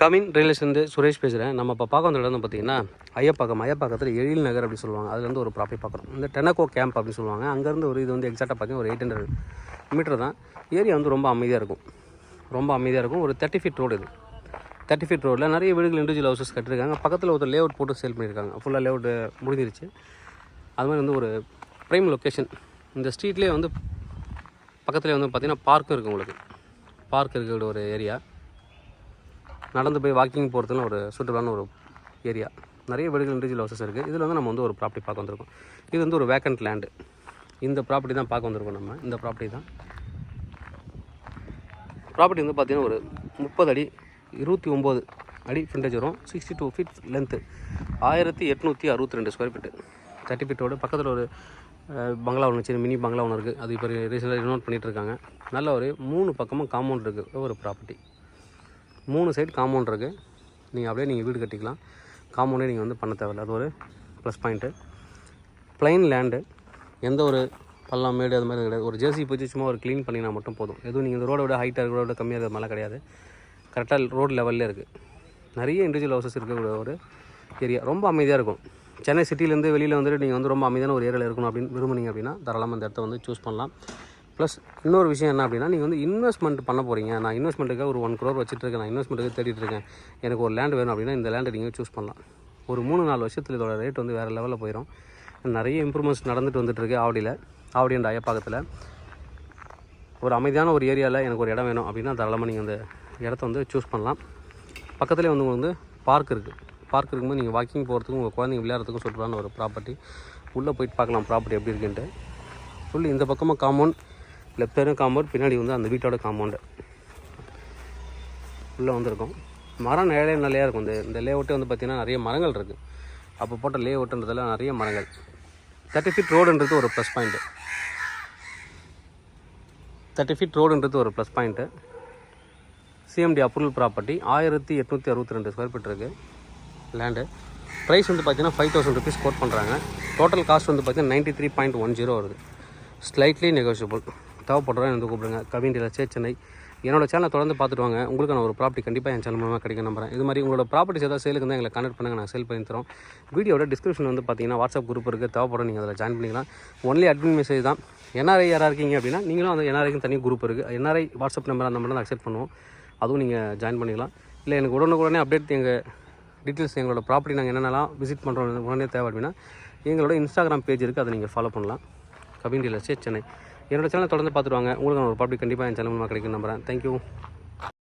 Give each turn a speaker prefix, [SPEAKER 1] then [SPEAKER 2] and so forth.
[SPEAKER 1] Come in ரியலேஷன் Suresh பேசுகிறேன் நம்ம இப்போ பார்க்க வந்த இடம் வந்து பார்த்தீங்கன்னா ஐயப்பாக்கம் ஐயப்பாக்கத்தில் எழில் நகர் அப்படி சொல்லுவாங்க. அதுலேருந்து ஒரு ப்ராப்பர்ட்டி பார்க்குறோம். இந்த டெனக்கோ கேம்ப் அப்படின்னு சொல்லுவாங்க. அங்கேருந்து ஒரு இது வந்து எக்ஸாக்டாக பார்த்தீங்கன்னா ஒரு எயிட் ஹண்ட்ரட் மீட்டர் தான். ஏரியா வந்து ரொம்ப அமைதியாக இருக்கும். ரொம்ப அமைதியாக இருக்கும். ஒரு தேர்ட்டி ஃபீட் ரோடு இது. தேர்ட்டி ஃபீட் ரோடில் நிறைய வீடுகள் இண்டிவிஜுவல் ஹவுசஸ் கட்டிருக்காங்க பக்கத்தில் ஒரு லே அவுட் போட்டு சேல் பண்ணியிருக்காங்க. ஃபுல்லாக லே அவுட் முடிஞ்சிருச்சு. அது மாதிரி வந்து ஒரு ப்ரைம் லொக்கேஷன் இந்த ஸ்ட்ரீட்லேயே வந்து பக்கத்துலேயே வந்து பார்த்திங்கன்னா பார்க்கும் இருக்குது உங்களுக்கு. பார்க் இருக்கிற ஒரு ஏரியா நடந்து போய் வாக்கிங் போகிறதுலாம் ஒரு சுற்றுலான ஒரு ஏரியா நிறைய வீடுகள் இண்டிவிஜுவல் ஹவுசஸ் இருக்குது இதில் வந்து நம்ம வந்து ஒரு ப்ராப்பர்ட்டி பார்க்க வந்திருக்கோம். இது வந்து ஒரு வேக்கண்ட் லேண்டு இந்த ப்ராப்பர்ட்டி தான் பார்க்க வந்திருக்கோம் நம்ம. இந்த ப்ராப்பர்ட்டி தான். ப்ராப்பர்ட்டி வந்து பார்த்திங்கன்னா ஒரு முப்பது அடி இருபத்தி ஒம்பது அடி ஃபிண்டேஜ் வரும். சிக்ஸ்டி டூ ஃபீட் லென்த்து ஆயிரத்தி எட்நூற்றி அறுபத்தி ரெண்டு ஸ்கொயர் ஃபீட்டு தேர்ட்டி ஃபீட்டோட பக்கத்தில் ஒரு பங்களா ஒன்று சின்ன மினி பங்களா ஒன்று இருக்குது அது இப்போ ரீசெண்டாக ரினோட் பண்ணிகிட்டு இருக்காங்க. நல்ல ஒரு மூணு பக்கமும் காம்பவுண்ட் இருக்குது ஒரு ப்ராப்பர்ட்டி மூணு சைடு காம்பவுண்ட் இருக்குது நீங்கள் அப்படியே நீங்கள் வீடு கட்டிக்கலாம். காம்பவுண்டே நீங்கள் வந்து பண்ண தேவையில்ல. அது ஒரு ப்ளஸ் பாயிண்ட்டு பிளைன் லேண்டு எந்த ஒரு பள்ளம் மேடு அது மாதிரி கிடையாது. ஒரு ஜேசி போச்சு சும்மா ஒரு க்ளீன் பண்ணினா மட்டும் போதும். எதுவும் நீங்கள் இந்த ரோடோட விட ஹைட்டாக இருக்கிற ரோட கம்மியாக இருக்கிற மாதிரிலாம் கிடையாது. கரெக்டாக ரோடு லெவல்லே இருக்குது நிறைய இண்டிவிஜுவல் ஹவுசஸ் இருக்கக்கூடிய ஒரு ஏரியா ரொம்ப அமைதியாக இருக்கும். சென்னை சிட்டிலேருந்து வெளியில் வந்துட்டு நீங்கள் வந்து ரொம்ப அமைதியான ஒரு ஏரியாவில் இருக்கணும் அப்படின்னு விரும்புனீங்க அப்படின்னா தாராளமாக அந்த இடத்த வந்து சூஸ் பண்ணலாம். ப்ளஸ் இன்னொரு விஷயம் என்ன அப்படின்னா நீங்கள் வந்து இன்வெஸ்ட்மெண்ட் பண்ண போகிறீங்க நான் இன்வெஸ்ட்மெண்ட்டுக்கு ஒரு ஒன் க்ரோர் வச்சுட்டு இருக்கேன் நான் இன்வெஸ்ட்மெண்ட்டுக்கு தேடிட்டு இருக்கேன் எனக்கு ஒரு லேண்ட் வேணும் அப்படின்னா இந்த லேண்டை நீங்கள் சூஸ் பண்ணலாம். ஒரு மூணு நாலு வருஷத்தில் இதோட ரேட் வந்து வேறு லெவலில் போயிடும் நிறைய இம்ப்ரூவ்மெண்ட்ஸ் நடந்துட்டு வந்துட்டுருக்கு ஆவடியில் ஆவடி அண்ட் ஐயப்பாக்கத்தில் ஒரு அமைதியான ஒரு ஏரியாவில் எனக்கு ஒரு இடம் வேணும் அப்படின்னா தாராளமாக நீங்கள் அந்த இடத்த வந்து சூஸ் பண்ணலாம். பக்கத்துலேயே வந்து உங்களுக்கு வந்து பார்க் இருக்குது பார்க் இருக்கும்போது நீங்கள் வாக்கிங் போகிறதுக்கும் உங்கள் குழந்தைங்க விளையாடுறதுக்கும் சுற்றுலான ஒரு ப்ராப்பர்ட்டி உள்ளே போயிட்டு பார்க்கலாம் ப்ராப்பர்ட்டி எப்படி இருக்குன்ட்டு. ஃபுல் இந்த பக்கமாக காம்பவுண்ட் லெஃப்ட் சைடும் காம்பவுண்ட் பின்னாடி வந்து அந்த வீட்டோட காம்பவுண்டு உள்ளே வந்திருக்கும். மரம் நிலையே நிலையாக இருக்கும். இந்த இந்த லே அவுட்டே வந்து பார்த்திங்கன்னா நிறைய மரங்கள் இருக்குது அப்போ போட்ட லே நிறைய மரங்கள். தேர்ட்டி ஃபீட் ரோடுன்றது ஒரு ப்ளஸ் பாயிண்ட்டு தேர்ட்டி ஃபீட் ரோடுன்றது ஒரு plus point CMDA approval property ஆயிரத்தி எட்நூற்றி அறுபத்தி ரெண்டு ஸ்கொயர் ஃபீட் இருக்குது லேண்டு ப்ரைஸ் வந்து பார்த்தீங்கன்னா ஃபைவ் தௌசண்ட் ருபீஸ் கோட் பண்ணுறாங்க டோட்டல் காஸ்ட் வந்து பார்த்தீங்கன்னா ninety three point one zero வருது. ஸ்லைட்லி நெகோஷியபிள் தேவைப்படுறோம் எனக்கு கூப்பிடுங்க. கவின் டீலர் சென்னை. என்னோடய சேனலை தொடர்ந்து பார்த்துட்டு வாங்க. உங்களுக்கு நான் ஒரு ப்ராப்பர்ட்டி கண்டிப்பாக என் சேனல் மூலமாக கிடைக்க நம்புறேன். இது மாதிரி உங்களோட ப்ராப்பர்ட்டிஸ் ஏதாவது சேலுக்கு தான் எங்களை கனெக்ட் பண்ணுங்கள் நான் சேல் பண்ணி தரோம். வீடியோட டிஸ்கிரிப்ஷன் வந்து பார்த்தீங்கன்னா வாட்ஸ்அப் குரூப் இருக்குது தேவைப்படும் நீங்கள் அதில் ஜாயின் பண்ணிக்கலாம். ஒன்லி அட்மின் மெசேஜ் தான். என்ஆர்ஐ யாராக இருக்கீங்க அப்படின்னா நீங்களும் அந்த என்ஆர்ஐக்கும் தனி குரூப் இருக்குது என்ஆர்ஐ வாட்ஸ்அப் நம்பர் அந்த மட்டும் தான் அக்செப்ட் பண்ணுவோம். அதுவும் நீங்கள் ஜாயின் பண்ணிக்கலாம். இல்லை எனக்கு உடனுக்குடனே அப்டேட் எங்கள் டீட்டெயில்ஸ் எங்களோட ப்ராப்பர்ட்டி நாங்கள் என்னென்னலாம் விசிட் பண்ணுறோம் உடனே தேவை அப்படின்னா எங்களோட இன்ஸ்டாகிராம் பேஜ் இருக்குது அதை நீங்கள் ஃபாலோ பண்ணலாம். கவின் டீலர்ஸே சென்னை. என்னோட சேனலை தொடர்ந்து பார்த்துட்டு வாங்க. உங்களுக்கு நான் ஒரு பப்ளிக் கண்டிப்பாக என் சேனல் மூலமாக கிடைக்கும் நம்புறேன். தேங்க்யூ